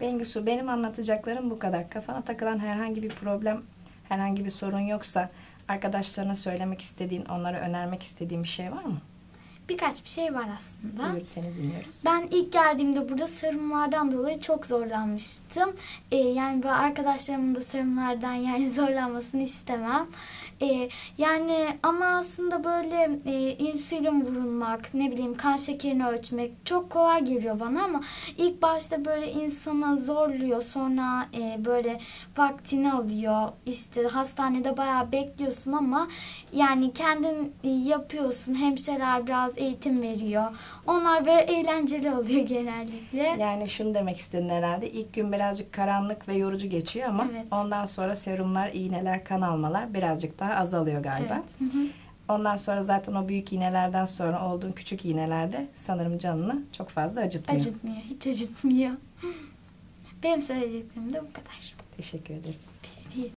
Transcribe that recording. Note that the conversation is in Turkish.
Bengisu benim anlatacaklarım bu kadar. Kafana takılan herhangi bir problem, herhangi bir sorun yoksa arkadaşlarına söylemek istediğin, onlara önermek istediğin bir şey var mı? Birkaç bir şey var aslında. Buyur seni dinliyoruz. Ben ilk geldiğimde burada sarımlardan dolayı çok zorlanmıştım. Ee, yani böyle arkadaşlarımın da sarımlardan yani zorlanmasını istemem. Ee, yani ama aslında böyle e, insülin vurulmak, ne bileyim kan şekerini ölçmek çok kolay geliyor bana ama ilk başta böyle insana zorluyor. Sonra e, böyle vaktini alıyor. İşte hastanede bayağı bekliyorsun ama yani kendin e, yapıyorsun. Hemşireler biraz eğitim veriyor. Onlar böyle eğlenceli oluyor genellikle. Yani şunu demek istedin herhalde. İlk gün birazcık karanlık ve yorucu geçiyor ama Evet. ondan sonra serumlar, iğneler, kan almalar birazcık daha azalıyor galiba. Evet. Hı hı. Ondan sonra zaten o büyük iğnelerden sonra olduğun küçük iğnelerde sanırım canını çok fazla acıtmıyor. Acıtmıyor. Hiç acıtmıyor. Benim söyleyeceklerim de bu kadar. Teşekkür ederiz. Bir şey değil.